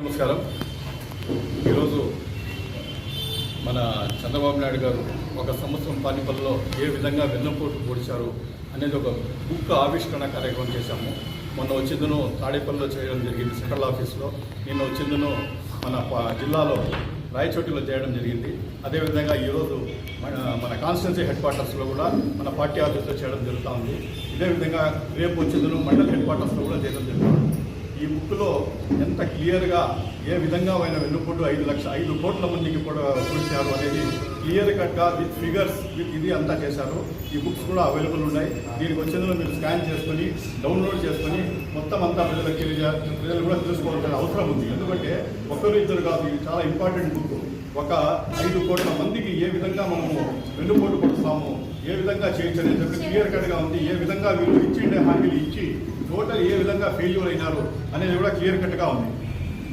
నమస్కారం. ఈరోజు మన చంద్రబాబు నాయుడు గారు ఒక సంవత్సరం పాలిపల్లో ఏ విధంగా వెన్నపోటు పొడిచారు అనేది ఒక బుక్ ఆవిష్కరణ కార్యక్రమం చేశాము. మొన్న వచ్చిందును తాడేపల్లిలో చేయడం జరిగింది సెంట్రల్ ఆఫీస్లో. నిన్న వచ్చిందును మన జిల్లాలో రాయచోటిలో చేయడం జరిగింది. అదేవిధంగా ఈరోజు మన మన కాన్స్టిట్యున్సీ హెడ్ క్వార్టర్స్లో కూడా మన పార్టీ ఆఫీస్లో చేయడం జరుగుతూ ఉంది. ఇదేవిధంగా రేపు వచ్చిందును మండల హెడ్ క్వార్టర్స్లో కూడా చేయడం జరుగుతుంది ఈ బుక్లో ఎంత క్లియర్గా ఏ విధంగా ఆయన వెన్నుపోటు ఐదు లక్ష ఐదు కోట్ల మందికి కూడా పొడిచారు అనేది క్లియర్ కట్గా విత్ ఫిగర్స్ విత్ ఇది అంతా చేశారు. ఈ బుక్స్ కూడా అవైలబుల్ ఉన్నాయి. దీనికి వచ్చేందులో మీరు స్కాన్ చేసుకొని డౌన్లోడ్ చేసుకొని మొత్తం అంతా ప్రజలకు తెలియజే ప్రజలు కూడా తెలుసుకోవాల్సిన అవసరం ఉంది. ఎందుకంటే ఒకరు ఇద్దరు కాదు ఇది చాలా ఇంపార్టెంట్ బుక్. ఒక ఐదు కోట్ల మందికి ఏ విధంగా మనము వెన్నుపోటు పడుతున్నాము ఏ విధంగా చేయొచ్చు అనేది చెప్పి క్లియర్ కట్గా ఉంది. ఏ విధంగా వీళ్ళు ఇచ్చిండే హామీలు ఇచ్చి టోటల్ ఏ విధంగా ఫెయిల్యూర్ అయినారు అనేది కూడా క్లియర్ కట్గా ఉంది.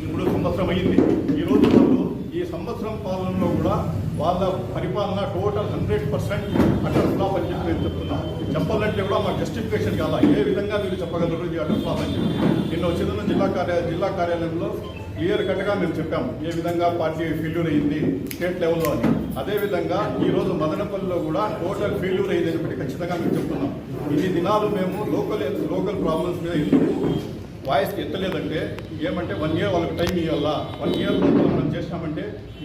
ఇప్పుడు సంవత్సరం అయ్యింది. ఈ రోజు వాళ్ళు ఈ సంవత్సరం పాలనలో కూడా వాళ్ళ పరిపాలన total hundred percent utter flop అని చెప్పి నేను చెప్తున్నా. చెప్పాలంటే కూడా మాకు జస్టిఫికేషన్ కాదా ఏ విధంగా మీరు చెప్పగలరు? ఇది అటర్ ఫ్లాప్ అని చెప్పి. నిన్న వచ్చిన జిల్లా కార్య జిల్లా కార్యాలయంలో క్లియర్ కట్గా మేము చెప్పాము ఏ విధంగా పార్టీ ఫెయిల్యూర్ అయింది స్టేట్ లెవెల్లో అని. అదేవిధంగా ఈరోజు మదనపల్లిలో కూడా టోటల్ ఫెయిల్యూర్ అయింది అని చెప్పి ఖచ్చితంగా మేము చెప్తున్నాం. ఇన్ని దినాలు మేము లోకల్ లోకల్ ప్రాబ్లమ్స్ మీద ఎందుకు వాయిస్ ఎత్తలేదంటే ఏమంటే వన్ ఇయర్ వాళ్ళకి టైం ఇవ్వాలా? వన్ ఇయర్ మనం చేసిన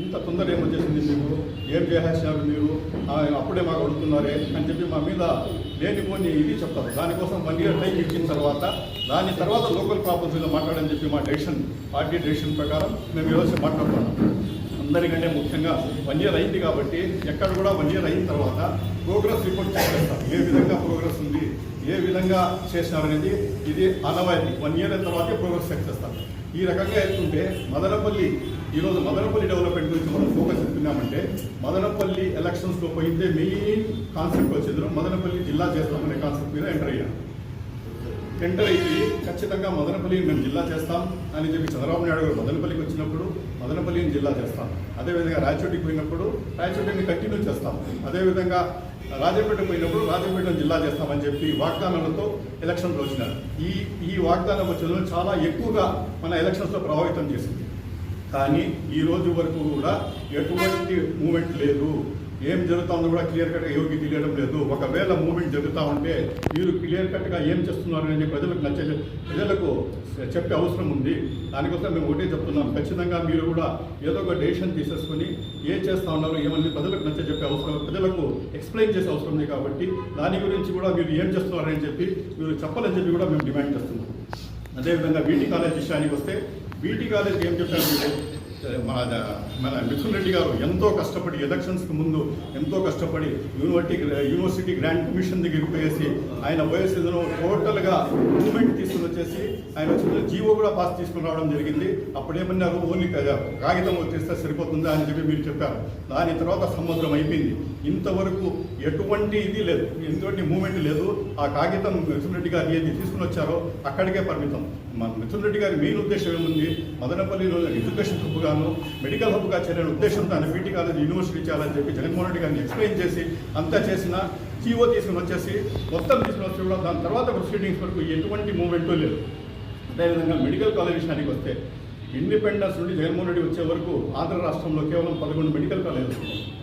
ఇంత తొందర ఏమొచ్చేసింది మీకు? ఏం చేసేసినారు మీరు? అప్పుడే మాకు అడుగుతున్నారే అని చెప్పి మా మీద లేనిపోని ఇది చెప్తారు. దానికోసం వన్ ఇయర్ టైం ఇచ్చిన తర్వాత దాని తర్వాత లోకల్ ప్రాబ్లమ్స్ మాట్లాడని చెప్పి మా డెసిషన్ పార్టీ డెసిషన్ ప్రకారం మేము ఈరోజు మాట్లాడుతున్నాం. అందరికంటే ముఖ్యంగా వన్ ఇయర్ అయింది కాబట్టి ఎక్కడ కూడా వన్ ఇయర్ అయిన తర్వాత ప్రోగ్రెస్ రిపోర్ట్ చెక్ చేస్తారు ఏ విధంగా ప్రోగ్రెస్ ఉంది? ఏ విధంగా చేసినారనేది ఇది అనవాయితీ వన్ ఇయర్ అయిన తర్వాతే ప్రోగ్రెస్ చెక్ చేస్తారు ఈ రకంగా ఎత్తుంటే మదనపల్లి ఈరోజు మదనపల్లి డెవలప్మెంట్ ఫోకస్ మదనపల్లి ఎలక్షన్స్లో పోయితే మెయిన్ కాన్సెప్ట్ వచ్చింది మదనపల్లి జిల్లా చేస్తామనే కాన్సెప్ట్ మీద ఎంటర్ అయ్యాను ఎంటర్ అయిపోయి ఖచ్చితంగా మదనపల్లి మేము జిల్లా చేస్తాం అని చెప్పి చంద్రబాబు నాయుడు గారు మదనపల్లికి వచ్చినప్పుడు మదనపల్లిని జిల్లా చేస్తాం. అదేవిధంగా రాయచోటికి పోయినప్పుడు రాయచోటిని కంటిన్యూ చేస్తాం. అదేవిధంగా రాజపేట పోయినప్పుడు రాజపేటను జిల్లా చేస్తామని చెప్పి వాగ్దానాలతో ఎలక్షన్లు వచ్చినారు. ఈ ఈ వాగ్దానం వచ్చిన చాలా ఎక్కువగా మన ఎలక్షన్స్లో ప్రభావితం చేసింది. కానీ ఈ రోజు వరకు కూడా ఎటువంటి మూమెంట్ లేదు. ఏం జరుగుతుందో కూడా క్లియర్ కట్గా ఎవరికి తెలియడం లేదు. ఒకవేళ మూమెంట్ జరుగుతూ ఉంటే మీరు క్లియర్ కట్గా ఏం చేస్తున్నారు అని ప్రజలకు నచ్చే ప్రజలకు చెప్పే అవసరం ఉంది. దానికోసం మేము ఒకటే చెప్తున్నాం. ఖచ్చితంగా మీరు కూడా ఏదో ఒక డెసిషన్ తీసేసుకొని ఏం చేస్తూ ఉన్నారు ఏమని ప్రజలకు నచ్చ చెప్పే అవసరం ప్రజలకు ఎక్స్ప్లెయిన్ చేసే అవసరం ఉంది కాబట్టి దాని గురించి కూడా మీరు ఏం చేస్తున్నారని చెప్పి మీరు చెప్పాలని చెప్పి కూడా మేము డిమాండ్ చేస్తున్నాం. అదేవిధంగా బీటీ కాలేజ్ విషయానికి వస్తే బీటీ కాలేజ్ ఏం చెప్పారు మీరు? మన మన మిథున్ రెడ్డి గారు ఎంతో కష్టపడి ఎలక్షన్స్కి ముందు ఎంతో కష్టపడి యూనివర్సిటీ యూనివర్సిటీ గ్రాండ్ కమిషన్ దగ్గరికి పోయేసి ఆయన పోయేసేదో టోటల్గా మూమెంట్ తీసుకుని వచ్చేసి ఆయన వచ్చిన జీవో కూడా పాస్ తీసుకుని రావడం జరిగింది. అప్పుడేమన్నారు? ఓన్లీ కాగితం వచ్చేస్తే సరిపోతుందా అని చెప్పి మీరు చెప్పారు. దాని తర్వాత సముద్రం అయిపోయింది. ఇంతవరకు ఎటువంటి ఇది లేదు. ఎటువంటి మూమెంట్ లేదు. ఆ కాగితం మిథున్ రెడ్డి గారు ఏది తీసుకుని వచ్చారో అక్కడికే పరిమితం. మన మిథున్ రెడ్డి గారి మెయిన్ ఉద్దేశం ఏముంది? మదనపల్లిలో ఎడ్యుకేషన్ హబ్ గాను మెడికల్ హబ్గా చేరే ఉద్దేశంతో ఆయన బీటీ కాలేజ్ యూనివర్సిటీ చేయాలని చెప్పి జగన్మోహన్ రెడ్డి గారిని ఎక్స్ప్లెయిన్ చేసి అంతా చేసిన జీవో తీసుకుని వచ్చేసి మొత్తం తీసుకుని వచ్చి కూడా దాని తర్వాత ప్రొసీడింగ్స్ వరకు ఎటువంటి మూమెంట్ లేదు. అదేవిధంగా మెడికల్ కాలేజ్ విషయానికి వస్తే ఇండిపెండెన్స్ నుండి జగన్మోహన్ రెడ్డి వచ్చే వరకు ఆంధ్ర రాష్ట్రంలో కేవలం పదకొండు మెడికల్ కాలేజ్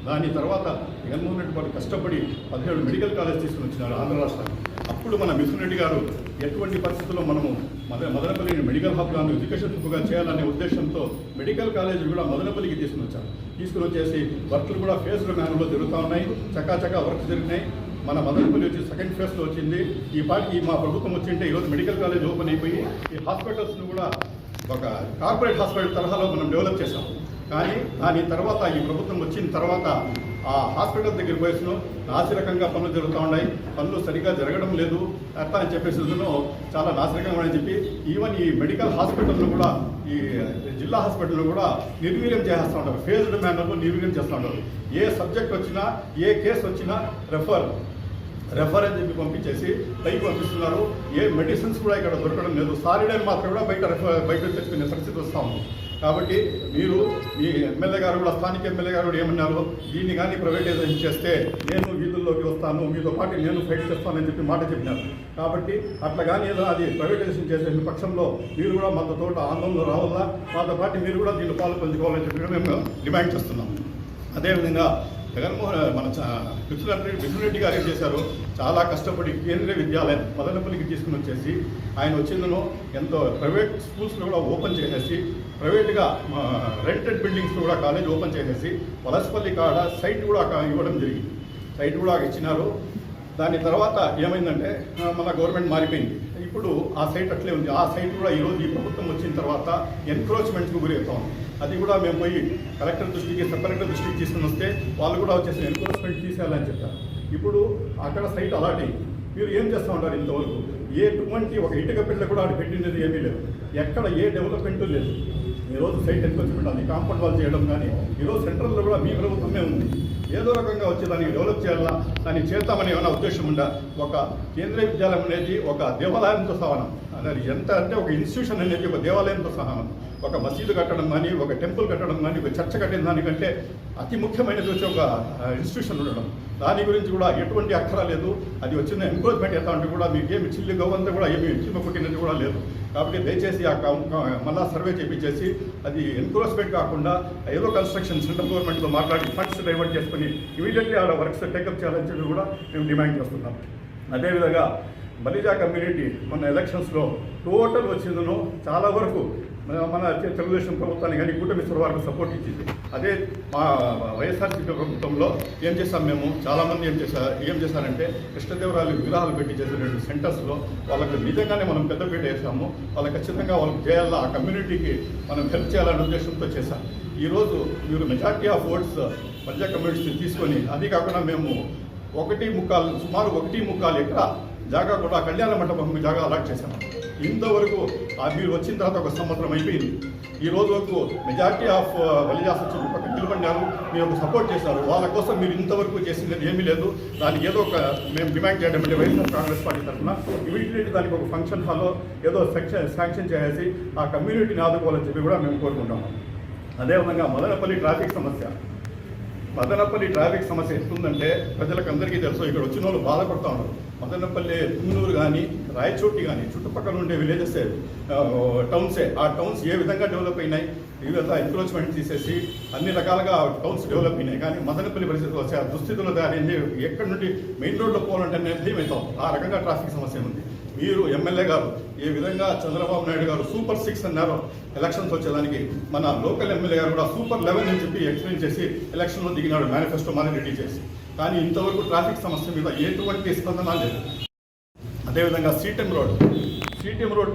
దాని తర్వాత జగన్మోహన్ రెడ్డి వారు కష్టపడి పదిహేడు మెడికల్ కాలేజ్ తీసుకుని వచ్చినారు ఆంధ్ర రాష్ట్రానికి. అప్పుడు మన మిథున్ రెడ్డి గారు ఎటువంటి పరిస్థితుల్లో మనము మద మదనపల్లిని మెడికల్ హబ్ ఎడ్యుకేషన్ హబ్గా చేయాలనే ఉద్దేశంతో మెడికల్ కాలేజ్ కూడా మదనపల్లికి తీసుకుని వచ్చారు. తీసుకుని వచ్చేసి వర్క్లు కూడా ఫేజ్డ్ మ్యాన్లో జరుగుతూ ఉన్నాయి. చకాచకా వర్క్ జరిగినాయి. మన మదనపల్లి వచ్చి సెకండ్ ఫేజ్లో వచ్చింది. ఈ పాటికి మా ప్రభుత్వం వచ్చింటే ఈరోజు మెడికల్ కాలేజ్ ఓపెన్ అయిపోయి ఈ హాస్పిటల్స్ను కూడా ఒక కార్పొరేట్ హాస్పిటల్ తరహాలో మనం డెవలప్ చేసాం కానీ దాని తర్వాత ఈ ప్రభుత్వం వచ్చిన తర్వాత ఆ హాస్పిటల్ దగ్గర పోయేసిన నాసిరకంగా పనులు జరుగుతూ ఉన్నాయి. పనులు సరిగ్గా జరగడం లేదు. అట్లా అని చెప్పేసి చాలా నాసిరకంగా అని చెప్పి ఈవెన్ ఈ మెడికల్ హాస్పిటల్లో కూడా ఈ జిల్లా హాస్పిటల్లో కూడా నిర్వీర్యం చేస్తూ ఉంటారు ఫేజ్డ్ మేనర్లో నిర్వీర్యం చేస్తూ ఉంటారు ఏ సబ్జెక్ట్ వచ్చినా ఏ కేసు వచ్చినా రెఫర్ రెఫర్ అని చెప్పి పంపించేసి పైకి పంపిస్తున్నారు. ఏ మెడిసిన్స్ కూడా ఇక్కడ దొరకడం లేదు. సారిడైన్ మాత్రం కూడా బయట రెఫర్ బయట తెచ్చుకునే పరిస్థితి వస్తూ ఉంది. కాబట్టి మీరు మీ ఎమ్మెల్యే గారు కూడా స్థానిక ఎమ్మెల్యే గారు కూడా ఏమన్నారు? దీన్ని కానీ ప్రైవేటైజేషన్ చేస్తే నేను వీధుల్లోకి వస్తాను మీతో పాటు నేను ఫైట్ చేస్తానని చెప్పి మాట చెప్పినారు. కాబట్టి అట్లా కానీ ఏదో అది ప్రైవేటైజేషన్ చేసే పక్షంలో మీరు కూడా మాతో తోట ఆందోళనలో రావాలా మాతో పాటు మీరు కూడా దీన్ని పాలు పంచుకోవాలని చెప్పి కూడా మేము డిమాండ్ చేస్తున్నాం. అదేవిధంగా జగన్మోహన్ మన కృష్ణరెడ్డి విష్ణురెడ్డి గారు ఏం చేశారు? చాలా కష్టపడి కేంద్రీయ విద్యాలయం మదనపల్లికి తీసుకుని వచ్చేసి ఆయన వచ్చిందను ఎంతో ప్రైవేట్ స్కూల్స్లో కూడా ఓపెన్ చేసేసి ప్రైవేట్గా రెంటెడ్ బిల్డింగ్స్ కూడా కాలేజ్ ఓపెన్ చేసేసి వలసపల్లి కాడ సైట్ కూడా కా- ఇవ్వడం జరిగింది. సైట్ కూడా ఇచ్చినారు. దాని తర్వాత ఏమైందంటే మన గవర్నమెంట్ మారిపోయింది. ఇప్పుడు ఆ సైట్ అట్లే ఉంది. ఆ సైట్ కూడా ఈరోజు ఈ ప్రభుత్వం వచ్చిన తర్వాత ఎన్క్రోచ్మెంట్కి గురి ఉంది అది కూడా మేము పోయి కలెక్టర్ దృష్టికి సబ్ కలెక్టర్ దృష్టికి తీసుకుని వస్తే వాళ్ళు కూడా వచ్చేసి ఎన్ఫోర్స్మెంట్ తీసేయాలని చెప్పారు. ఇప్పుడు అక్కడ సైట్ అలాట్ అయింది మీరు ఏం చేస్తూ ఉంటారు ఇంతవరకు? ఎటువంటి ఒక ఇటుక పిల్ల కూడా ఆడ పెట్టినది ఏమీ లేదు. ఎక్కడ ఏ డెవలప్మెంట్ లేదు. ఈరోజు సైట్ ఎన్ఫోర్స్మెంట్ అది కాంపౌండ్ వాళ్ళు చేయడం కానీ ఈరోజు సెంట్రల్లో కూడా మీ ప్రభుత్వమే ఉంది. ఏదో రకంగా వచ్చి దాన్ని డెవలప్ చేయాలా దాన్ని చేద్దామని ఏమైనా ఉద్దేశం ఉందా? ఒక కేంద్రీయ విద్యాలయం అనేది ఒక దేవాలయంతో సమానం. అది ఎంత అంటే ఒక ఇన్స్టిట్యూషన్ అనేది ఒక దేవాలయంతో సహా ఒక మసీదు కట్టడం కానీ ఒక టెంపుల్ కట్టడం కానీ ఒక చర్చ కట్టిన దానికంటే అతి ముఖ్యమైనది వచ్చి ఒక ఇన్స్టిట్యూషన్ ఉండడం. దాని గురించి కూడా ఎటువంటి అక్కర లేదు. అది వచ్చిన ఎంక్రోచ్మెంట్ ఎంత అంటే కూడా మీకు ఏమి చిల్లి గవ్వంతా కూడా ఏమి చిన్న పుట్టినది కూడా లేదు. కాబట్టి దయచేసి ఆ మళ్ళా సర్వే చేపించేసి అది ఎన్క్రోచ్మెంట్ కాకుండా ఏదో కన్స్ట్రక్షన్ సెంట్రల్ గవర్నమెంట్తో మాట్లాడి ఫండ్స్ డైవర్ట్ చేసుకుని ఇమీడియట్లీ ఆ వర్క్స్ టేకప్ చేయాలని చెప్పి కూడా మేము డిమాండ్ చేస్తున్నాం. అదేవిధంగా బలిజా కమ్యూనిటీ మన ఎలక్షన్స్లో టోటల్ వచ్చిందను చాలా వరకు మన మన తెలుగుదేశం ప్రభుత్వాన్ని కానీ కూటమి వారికి సపోర్ట్ ఇచ్చింది. అదే మా వైఎస్ఆర్సీపీ ప్రభుత్వంలో ఏం చేస్తాం మేము? చాలామంది ఏం చేశారు ఏం చేశారంటే కృష్ణదేవరాయలు విగ్రహాలు పెట్టి చేసినటువంటి సెంటర్స్లో వాళ్ళకి నిజంగానే మనం పెద్దపీట వేసాము వాళ్ళకి ఖచ్చితంగా వాళ్ళకి చేయాలా ఆ కమ్యూనిటీకి మనం హెల్ప్ చేయాలనే ఉద్దేశంతో చేశాం. ఈరోజు మీరు మెజార్టీ ఆఫ్ ఓట్స్ పంజాబ్ కమ్యూనిటీని తీసుకొని అది కాకుండా మేము ఒకటి ముక్కాలు సుమారు ఒకటి ముక్కాలు ఎక్కడ జాగా కూడా కళ్యాణ మండపం జాగా అలాట్ చేశాము ఇంతవరకు మీరు వచ్చిన తర్వాత ఒక సంవత్సరం అయిపోయింది. ఈ రోజు వరకు మెజార్టీ ఆఫ్ వలిజాస్ చుట్టుపక్కల నిలబడినారు మీరు సపోర్ట్ చేశారు. వాళ్ళ కోసం మీరు ఇంతవరకు చేసింది ఏమీ లేదు. దానికి ఏదో ఒక మేము డిమాండ్ చేయడం అంటే వైఎస్ఆర్ కాంగ్రెస్ పార్టీ తరఫున ఇమీడియట్లీ దానికి ఒక ఫంక్షన్ హాల్లో ఏదో సెక్షన్ శాంక్షన్ చేసి ఆ కమ్యూనిటీని ఆదుకోవాలని చెప్పి కూడా మేము కోరుకుంటాము అదేవిధంగా మదనపల్లి ట్రాఫిక్ సమస్య. మదనపల్లి ట్రాఫిక్ సమస్య ఎట్లుందంటే ప్రజలకు అందరికీ తెలుసు ఇక్కడ వచ్చిన వాళ్ళు బాధపడుతూ ఉన్నారు మదనపల్లి తుమ్మునూరు కానీ రాయచోటి కానీ చుట్టుపక్కల ఉండే విలేజెస్ టౌన్సే ఆ టౌన్స్ ఏ. విధంగా డెవలప్ అయినాయి? ఈ విధంగా ఎంక్రోచ్మెంట్ తీసేసి అన్ని రకాలుగా టౌన్స్ డెవలప్ అయినాయి. కానీ మదనపల్లి పరిస్థితులు వచ్చే ఆ దుస్థితులు దాని ఎక్కడి నుండి మెయిన్ రోడ్లో పోవాలంటే నిర్ణయం ఆ రకంగా ట్రాఫిక్ సమస్య ఉంది. మీరు ఎమ్మెల్యే గారు ఏ విధంగా చంద్రబాబు నాయుడు గారు సూపర్ సిక్స్ అన్నారు. ఎలక్షన్స్ వచ్చేదానికి మన లోకల్ ఎమ్మెల్యే గారు కూడా సూపర్ లెవెన్ అని చెప్పి ఎక్స్ప్లెయిన్ చేసి ఎలక్షన్లో దిగినాడు మేనిఫెస్టో మనం రెడీ చేసి. కానీ ఇంతవరకు ట్రాఫిక్ సమస్య మీద ఎటువంటి స్పందన లేదు. అదేవిధంగా సీటెం రోడ్ సీటెం రోడ్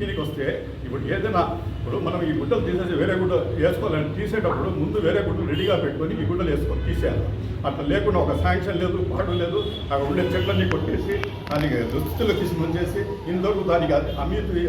దీనికి వస్తే ఇప్పుడు ఏదైనా ఇప్పుడు మనం ఈ గుడ్డలు తీసేసి వేరే గుడ్డ వేసుకోవాలని తీసేటప్పుడు ముందు వేరే గుడ్డలు రెడీగా పెట్టుకొని ఈ గుడ్డలు వేసుకొని తీసేయాలి. అట్లా లేకుండా ఒక శాంక్షన్ లేదు పాటు లేదు అక్కడ ఉండే చెట్లన్నీ కొట్టేసి దానికి దుస్తులు తీసుకుని చేసి ఇంతవరకు దానికి అది అమీతి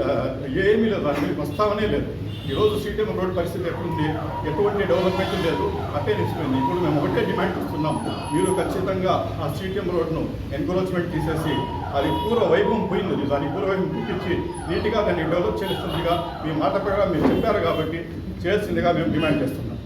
ఏమీ లేదు దానికి ప్రస్తావనే లేదు. ఈరోజు సీటెం రోడ్ పరిస్థితి ఎట్లుంది? ఎటువంటి డెవలప్మెంట్ లేదు. అట్టే నిలిచిపోయింది ఇప్పుడు మేము ఒకటే డిమాండ్ ఇస్తున్నాం మీరు ఖచ్చితంగా ఆ సీటీఎం రోడ్ను ఎన్క్రోచ్మెంట్ తీసేసి అది పూర్వ వైభవం పోయింది. దాని పూర్వ వైభవం పుట్టించి నీట్గా దాన్ని డెవలప్ చేస్తుందిగా మీ మాట ప్రకారం మీరు చెప్పారు కాబట్టి చేయాల్సిందిగా మేము డిమాండ్ చేస్తున్నాం.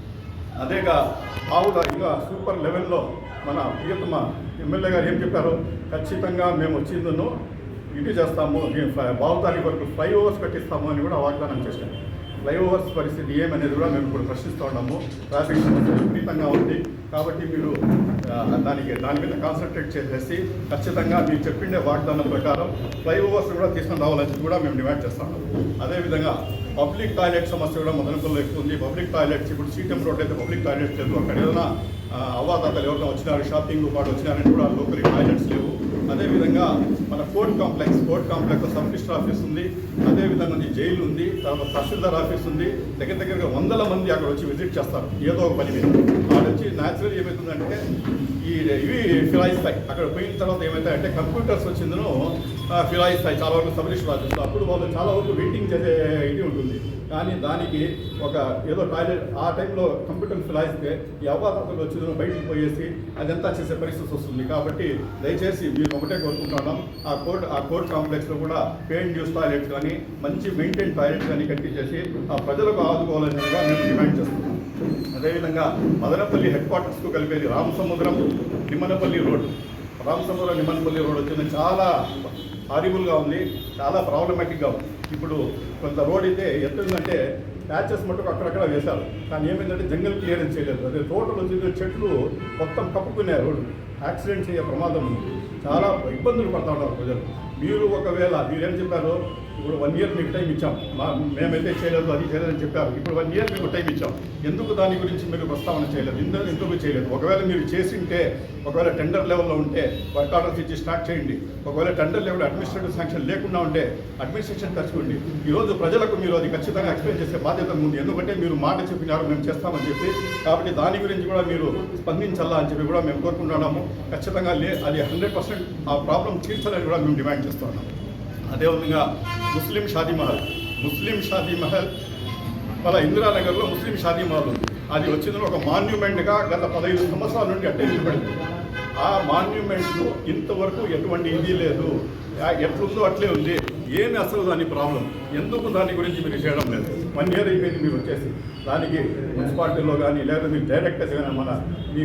అదేగా ఆవుల ఇంకా సూపర్ లెవెల్లో మన ప్రియతమ ఎమ్మెల్యే గారు ఏం చెప్పారు? ఖచ్చితంగా మేము వచ్చిందను ఇది చేస్తాము మేము ఫ్లై- బావుతానికి వరకు ఫ్లైఓవర్స్ కట్టిస్తాము అని కూడా వాగ్దానం చేశారు. ఫ్లైఓవర్స్ పరిస్థితి ఏమనేది కూడా మేము ఇప్పుడు ప్రశ్నిస్తూ ఉన్నాము. ట్రాఫిక్ సమస్య విపరీతంగా ఉంది. కాబట్టి మీరు దానికి దాని మీద కాన్సన్ట్రేట్ చేసేసి ఖచ్చితంగా మీరు చెప్పిండే వాగ్దానం ప్రకారం ఫ్లైఓవర్స్ కూడా తీసుకుని రావాలని కూడా మేము డిమాండ్ చేస్తాము అదేవిధంగా పబ్లిక్ టాయిలెట్ సమస్య కూడా మొదలుకొల్లో ఎక్కువ ఉంది. పబ్లిక్ టాయిలెట్స్ ఇప్పుడు సీటం రోడ్ అయితే పబ్లిక్ టాయిలెట్స్ లేదు అక్కడ ఏదైనా ఆ, అవ్వాతాతలు ఎవరైనా వచ్చినారు షాపింగ్ పాటు వచ్చినారని కూడా లోకల్ టాయిలెట్స్ లేవు. అదేవిధంగా మన court complex court complex sub register office ఉంది. అదేవిధంగా ఉంది జైలు ఉంది తర్వాత తహసీల్దార్ ఆఫీస్ ఉంది. దగ్గర దగ్గరగా వందల మంది అక్కడ వచ్చి విజిట్ చేస్తారు. ఏదో ఒక పని మీద. అక్కడ వచ్చి న్యాచురల్ ఏమవుతుందంటే ఈ ఇవి ఫిలాయిస్తాయి అక్కడ పోయిన తర్వాత ఏమైతే అంటే కంప్యూటర్స్ వచ్చిందను ఫిలాయిస్తాయి చాలా వరకు సబ్ రాజు అప్పుడు వాళ్ళు చాలా వరకు వెయిటింగ్ చేసే ఇది ఉంటుంది. కానీ దానికి ఒక ఏదో టాయిలెట్ ఆ టైంలో కంప్యూటర్ ఫిలాయిస్తే ఈ అవ్వాతాతలు వచ్చిందో బయటికి పోయేసి అదంతా చేసే పరిస్థితి వస్తుంది. కాబట్టి దయచేసి మీరు ఒకటే కోరుకుంటున్నాం ఆ కోర్ట్ ఆ కోర్ట్ కాంప్లెక్స్లో కూడా పెయిన్ జ్యూస్ టాయిలెట్స్ కానీ మంచి మెయింటైన్ టాయిలెట్స్ కానీ కట్టించేసి ఆ ప్రజలకు ఆదుకోవాలని కూడా మేము డిమాండ్ చేస్తున్నాం. అదేవిధంగా మదనపల్లి హెడ్ క్వార్టర్స్కు కలిపేది రామసముద్రం నిమ్మనపల్లి రోడ్. రామసముద్రం నిమ్మనపల్లి రోడ్ వచ్చింది చాలా హారిబుల్గా ఉంది చాలా ప్రాబ్లమాటిక్గా ఉంది. ఇప్పుడు కొంత రోడ్ అయితే ఎత్తుందంటే ప్యాచెస్ మటుకు అక్కడక్కడ వేశారు. కానీ ఏమైందంటే జంగల్ క్లియరెన్స్ చేయలేదు. అదే టోటల్ వచ్చిన చెట్లు మొత్తం కప్పుకునే రోడ్డు. యాక్సిడెంట్స్ అయ్యే ప్రమాదం ఉంది. చాలా ఇబ్బందులు పడతా ఉన్నారు ప్రజలు. మీరు ఒకవేళ మీరేం చెప్పారు ఇప్పుడు వన్ ఇయర్ మీకు టైం ఇచ్చాం. మా మేమైతే చేయలేదు అది చేయలేదని చెప్పారు. ఇప్పుడు వన్ ఇయర్ మీకు టైం ఇచ్చాం. ఎందుకు దాని గురించి మీరు ప్రస్తావన చేయలేదు? ఎందుకు ఎందుకు చేయలేదు. ఒకవేళ మీరు చేసింటే ఒకవేళ టెండర్ లెవెల్లో ఉంటే వర్క్ ఆర్డర్స్ ఇచ్చి స్టార్ట్ చేయండి. ఒకవేళ టెండర్ లెవెల్ అడ్మినిస్ట్రేటివ్ శాంక్షన్ లేకుండా ఉంటే అడ్మినిస్ట్రేషన్ తెచ్చుకోండి ఈరోజు ప్రజలకు మీరు అది ఖచ్చితంగా ఎక్స్ప్లెయిన్ చేసే బాధ్యత ఉంది. ఎందుకంటే మీరు మాట చెప్పినారు మేము చేస్తామని చెప్పి. కాబట్టి దాని గురించి కూడా మీరు స్పందించాలా అని చెప్పి కూడా మేము కోరుకుంటున్నాము. ఖచ్చితంగా లే అది హండ్రెడ్ పర్సెంట్ ఆ ప్రాబ్లం తీర్చాలని కూడా మేము డిమాండ్ చేస్తున్నాము అదేవిధంగా ముస్లిం షాదీ మహల్. ముస్లిం షాదీ మహల్ మన ఇందిరానగర్లో ముస్లిం షాదీ మహల్ ఉంది. అది వచ్చింది ఒక మాన్యుమెంట్గా గత పదహైదు సంవత్సరాల నుండి అట్టే నిలబడింది. ఆ మాన్యుమెంట్ను ఇంతవరకు ఎటువంటి ఇది లేదు. ఎట్లుందో అట్లే ఉంది. ఏమి అసలు దాని ప్రాబ్లం? ఎందుకు దాని గురించి మీరు చేయడం లేదు? వన్ ఇయర్ అయిపోయింది మీరు వచ్చేసి. దానికి మున్సిపాలిటీలో కానీ లేదా మీరు డైరెక్టర్స్ కానీ మన మీ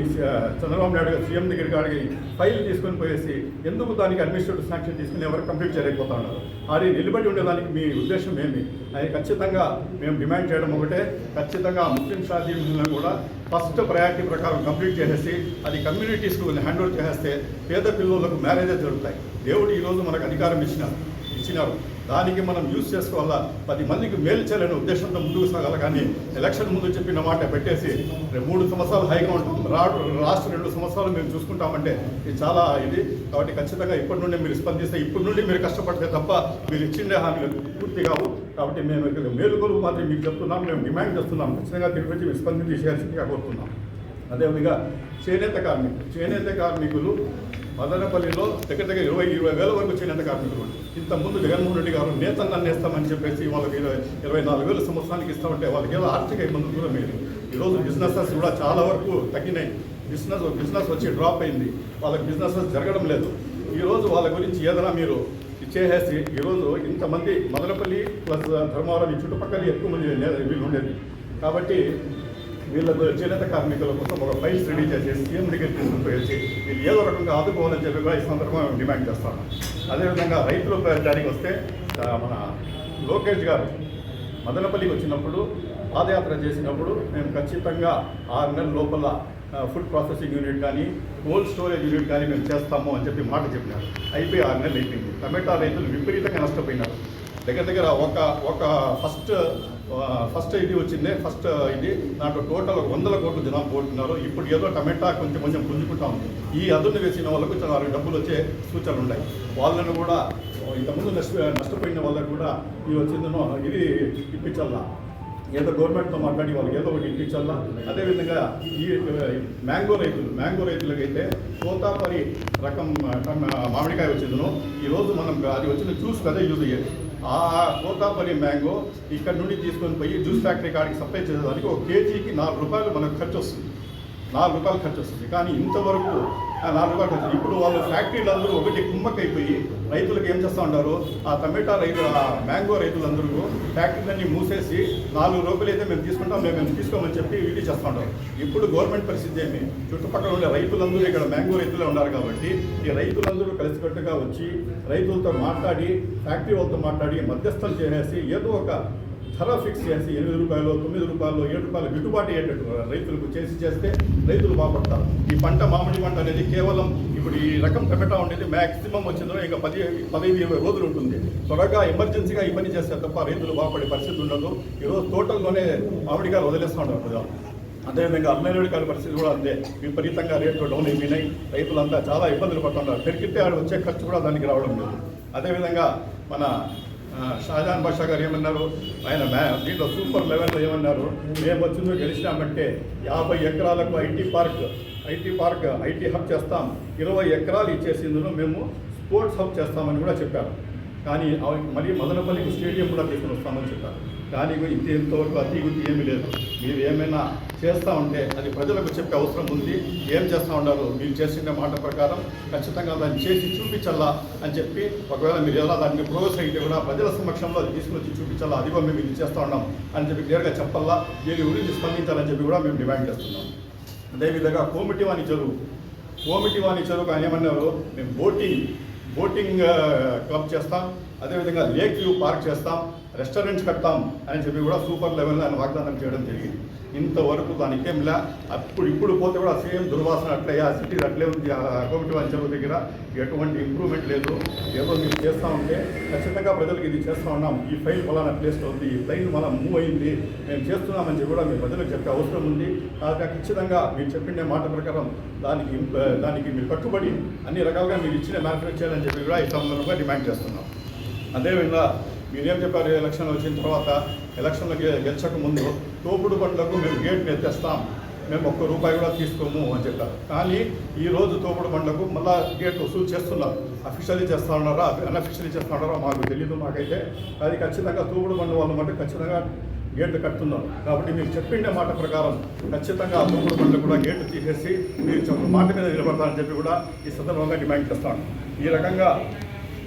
చంద్రబాబు నాయుడు గారు సీఎం దగ్గర కాడికి ఫైల్ తీసుకొని పోయేసి ఎందుకు దానికి అడ్మినిస్ట్రేటివ్ శాంక్షన్ తీసుకుని ఎవరు కంప్లీట్ చేయలేకపోతా ఉన్నారు? అది నిలబడి ఉండేదానికి మీ ఉద్దేశం ఏమి అది ఖచ్చితంగా మేము డిమాండ్ చేయడం ఒకటే. ఖచ్చితంగా ముస్లిం షాదీలను కూడా ఫస్ట్ ప్రయారిటీ ప్రకారం కంప్లీట్ చేసేసి అది కమ్యూనిటీస్కు హ్యాండ్ ఓవర్ చేసేస్తే పేద పిల్లలకు మ్యారేజెస్ జరుగుతాయి. దేవుడు ఈరోజు మనకు అధికారం ఇచ్చినారు ఇచ్చినారు దానికి మనం యూజ్ చేసుకోవాలా? పది మందికి మేలు చేయాలనే ఉద్దేశంతో ముందుకు సాగాలి? కానీ ఎలక్షన్ ముందు చెప్పిన మాట పెట్టేసి మూడు సంవత్సరాలు హైగా ఉంటుంది రా లాస్ట్ రెండు సంవత్సరాలు మేము చూసుకుంటామంటే ఇది చాలా ఇది. కాబట్టి ఖచ్చితంగా ఇప్పటి నుండి మీరు స్పందిస్తే ఇప్పటి నుండి మీరు కష్టపడితే తప్ప మీరు ఇచ్చిండే హామీలు పూర్తి కావు. కాబట్టి మేము ఇక్కడ మేలుకొలు మాత్రం మీకు చెప్తున్నాం మేము డిమాండ్ చేస్తున్నాం. ఖచ్చితంగా దీని గురించి మీరు స్పందించి చేయాల్సిందిగా కోరుతున్నాం. అదేవిధంగా చేనేత కార్మికులు చేనేత కార్మికులు మదనపల్లిలో దగ్గర దగ్గర ఇరవై ఇరవై వేల వరకు చేనేత కార్మికులు ఉన్నారు. ఇంతకుముందు జగన్మోహన్ రెడ్డి గారు నేతలు నేస్తామని చెప్పేసి వాళ్ళకి ఇరవై ఇరవై నాలుగు వేల సంవత్సరానికి ఇస్తామంటే వాళ్ళకి ఏదో ఆర్థిక ఇబ్బందులు కూడా మీరు ఈరోజు బిజినెసెస్ కూడా చాలా వరకు తగ్గినాయి. బిజినెస్ బిజినెస్ వచ్చి డ్రాప్ అయింది. వాళ్ళకి బిజినెసెస్ జరగడం లేదు. ఈరోజు వాళ్ళ గురించి ఏదైనా మీరు చేసేసి ఈరోజు ఇంతమంది మదనపల్లి ప్లస్ ధర్మవరం ఈ చుట్టుపక్కల ఎక్కువ మంది వీళ్ళు ఉండేది. కాబట్టి వీళ్ళకు చేనేత కార్మికుల కోసం ఒక ఫైల్స్ రెడీ చేసి సీఎం దగ్గర తీసుకుని పోయేసి వీళ్ళు ఏదో రకంగా ఆదుకోవాలని చెప్పి కూడా ఈ సందర్భంగా మేము డిమాండ్ చేస్తాము అదేవిధంగా రైతుల దానికి వస్తే మన లోకేష్ గారు మదనపల్లికి వచ్చినప్పుడు పాదయాత్ర చేసినప్పుడు మేము ఖచ్చితంగా ఆరు నెలల లోపల ఫుడ్ ప్రాసెసింగ్ యూనిట్ కానీ కోల్డ్ స్టోరేజ్ యూనిట్ కానీ మేము చేస్తాము అని చెప్పి మాట చెప్పినారు. అయిపోయి ఆరు నెలలు అయిపోయింది. టమాటా రైతులు విపరీతంగా నష్టపోయినారు. దగ్గర దగ్గర ఒక ఒక ఫస్ట్ ఫస్ట్ ఇది వచ్చింది. ఫస్ట్ ఇది. దాంట్లో టోటల్ వందల కోట్లు జనాలు పోతున్నారు ఇప్పుడు ఏదో టమాటా కొంచెం కొంచెం పుంజుకుంటా ఉంది. ఈ అదును వేసిన వాళ్ళకు చాలా డబ్బులు వచ్చే సూచనలు ఉన్నాయి. వాళ్ళను కూడా ఇంతకుముందు నష్ట నష్టపోయిన వాళ్ళకు కూడా ఈ వచ్చిందనో ఇది ఇప్పించాలా ఏదో గవర్నమెంట్తో మాట్లాడి వాళ్ళకి ఏదో ఒకటి ఇప్పించాలా అదేవిధంగా ఈ మ్యాంగో రైతులు మ్యాంగో రైతులకైతే కోతాపరి రకం మామిడికాయ వచ్చిందను ఈరోజు మనం అది వచ్చిన జ్యూస్ కదా యూజ్ అయ్యేది. ఆ తోతాపరి మ్యాంగో ఇక్కడ నుండి తీసుకొని పోయి జ్యూస్ ఫ్యాక్టరీ కాడికి సప్లై చేసేదానికి ఒక కేజీకి నాలుగు రూపాయలు మనకు ఖర్చు వస్తుంది. నాలుగు రూపాయలు ఖర్చు వస్తుంది. కానీ ఇంతవరకు నాలుగు ఇప్పుడు వాళ్ళు ఫ్యాక్టరీలు అందరూ ఒకటి కుమ్మకైపోయి రైతులకు ఏం చేస్తూ ఉంటారు ఆ టమాటా రైతు ఆ మ్యాంగో రైతులందరూ ఫ్యాక్టరీలన్నీ మూసేసి నాలుగు రూపాయలు అయితే మేము తీసుకుంటాం మేము మేము తీసుకోమని చెప్పి వీళ్ళు చేస్తూ ఉంటారు. ఇప్పుడు గవర్నమెంట్ పరిస్థితి ఏమి? చుట్టుపక్కల ఉండే రైతులందరూ ఇక్కడ మ్యాంగో రైతులే ఉన్నారు కాబట్టి ఈ రైతులందరూ కలిసికట్టుగా వచ్చి రైతులతో మాట్లాడి ఫ్యాక్టరీ వాళ్ళతో మాట్లాడి మధ్యస్థం చేసేసి ఏదో ఒక ధర ఫిక్స్ చేసి ఎనిమిది రూపాయలు తొమ్మిది రూపాయలు ఏడు రూపాయలు గిట్టుబాటు అయ్యేటట్టు రైతులకు చేసి చేస్తే రైతులు బాగుపడతారు. ఈ పంట మామిడి పంట అనేది కేవలం ఇప్పుడు ఈ రకం టమాటా ఉండేది మ్యాక్సిమం వచ్చిందో ఇంకా పది పదిహేను ఇరవై రోజులు ఉంటుంది. త్వరగా ఎమర్జెన్సీగా ఈ పని చేస్తే తప్ప రైతులు బాగుపడే పరిస్థితి ఉండదు. ఈరోజు తోటల్లోనే మామిడికాయలు వదిలేస్తూ ఉంటారు ప్రజలు అదేవిధంగా అమ్మేరుడికాయల పరిస్థితి కూడా అంతే. విపరీతంగా రేట్లు డౌన్ అయిపోయినాయి. రైతులంతా చాలా ఇబ్బందులు పడుతున్నారు. పెరిగితే ఆడ వచ్చే ఖర్చు కూడా దానికి రావడం లేదు. అదేవిధంగా మన షాజాన్ బాషా గారు ఏమన్నారు? ఆయన మ్యా దీంట్లో సూపర్ లెవెల్లో ఏమన్నారు? మేము వచ్చిందో గెలిచినామంటే యాభై ఎకరాలకు IT park IT park IT hub చేస్తాం. ఇరవై ఎకరాలు ఇచ్చేసిందులో మేము స్పోర్ట్స్ హబ్ చేస్తామని కూడా చెప్పారు. కానీ మళ్ళీ మదనపల్లికి స్టేడియం కూడా తీసుకుని వస్తామని చెప్పారు. కానీ ఇంత ఇంతవరకు అతి గుర్తి ఏమీ లేదు. మీరు ఏమైనా చేస్తూ ఉంటే అది ప్రజలకు చెప్పే అవసరం ఉంది. ఏం చేస్తూ ఉన్నారు? మీరు చేసిన మాట ప్రకారం ఖచ్చితంగా దాన్ని చేసి చూపించాలా అని చెప్పి ఒకవేళ మీరు ఎలా దాన్ని ప్రోగ్రెస్ అయితే కూడా ప్రజల సమక్షంలో తీసుకొచ్చి చూపించాలా అది కూడా మేము ఇది చేస్తూ ఉన్నాం అని చెప్పి క్లియర్గా చెప్పాలా దీని గురించి స్పందించాలని చెప్పి కూడా మేము డిమాండ్ చేస్తున్నాం. అదేవిధంగా కోమిటి వాణి చెరువు. కోమిటి వాణి చెరువు ఆయన ఏమన్నారు? మేము బోటింగ్ బోటింగ్ క్లబ్ చేస్తాం. అదేవిధంగా లేక్ వ్యూ పార్క్ చేస్తాం. రెస్టారెంట్స్ కడతాం అని చెప్పి కూడా సూపర్ లెవెల్లో ఆయన వాగ్దానం చేయడం జరిగింది. ఇంతవరకు దానికేం లే అప్పుడు ఇప్పుడు పోతే కూడా సేమ్ దుర్వాసన అట్లే ఆ సిటీ అట్లే ఉంది ఆ కోమిటి దగ్గర ఎటువంటి ఇంప్రూవ్మెంట్ లేదు. ఏదో మీరు చేస్తూ ఉంటే ఖచ్చితంగా ప్రజలకు ఇది చేస్తూ ఉన్నాం. ఈ ఫైల్ ఫలానా ప్లేస్లో ఉంది ఈ ఫైల్ మనం మూవ్ అయింది మేము చేస్తున్నామని చెప్పి కూడా మీ ప్రజలకు చెప్పే అవసరం ఉంది. కాబట్టి ఖచ్చితంగా మీరు చెప్పిన మాట ప్రకారం దానికి దానికి మీరు కట్టుబడి అన్ని రకాలుగా మీరు ఇచ్చిన మ్యానుఫ్యాక్చర్ చేయాలని చెప్పి కూడా ఈ సందర్భంగా డిమాండ్ చేస్తున్నాం. అదేవిధంగా మీరేం చెప్పారు ఎలక్షన్ వచ్చిన తర్వాత ఎలక్షన్లు గెలిచక ముందు తోపుడు బండ్లకు మేము గేట్ ఎత్తేస్తాం మేము ఒక్క రూపాయి కూడా తీసుకోము అని చెప్పారు. కానీ ఈ రోజు తోపుడు బండ్లకు మళ్ళా గేట్ వసూలు చేస్తున్నారు. అఫీషియల్లీ చేస్తా ఉన్నారా? అన్అఫీషియల్లీ చేస్తా ఉన్నారా? మాకు తెలియదు మాకైతే. అది ఖచ్చితంగా తోపుడు బండ్ల వాళ్ళు మటు ఖచ్చితంగా గేట్లు కట్టున్నారు కాబట్టి మీరు చెప్పిండే మాట ప్రకారం ఖచ్చితంగా ఆ తోపుడు బండ్లు కూడా గేట్లు తీసేసి మీరు మాట మీద నిలబడతారని చెప్పి కూడా ఈ సందర్భంగా డిమాండ్ చేస్తాను ఈ రకంగా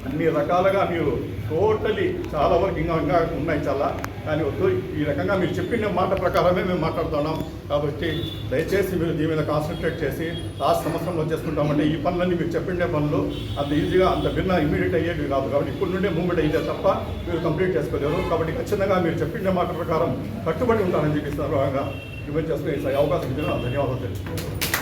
అన్ని రకాలుగా మీరు టోటలీ చాలా వరకు ఇంకా ఇంకా ఉన్నాయి చాలా. కానీ వద్దు ఈ రకంగా మీరు చెప్పిన మాట ప్రకారమే మేము మాట్లాడుతున్నాం. కాబట్టి దయచేసి మీరు దీని మీద కాన్సన్ట్రేట్ చేసి లాస్ట్ సంవత్సరంలో చేసుకుంటామంటే ఈ పనులన్నీ మీరు చెప్పిన పనులు అంత ఈజీగా అంత భిన్న ఇమీడియట్ అయ్యేవి కాదు. కాబట్టి ఇప్పటి నుండే మూమెంట్ అయ్యే తప్ప మీరు కంప్లీట్ చేసుకోలేరు. కాబట్టి ఖచ్చితంగా మీరు చెప్పిన మాట ప్రకారం కట్టుబడి ఉంటారని చెప్పి సందర్భంగా ఇవ్వని చేసుకుని ఈ అవకాశం ఇచ్చిన ధన్యవాదాలు తెలుసుకుంటాను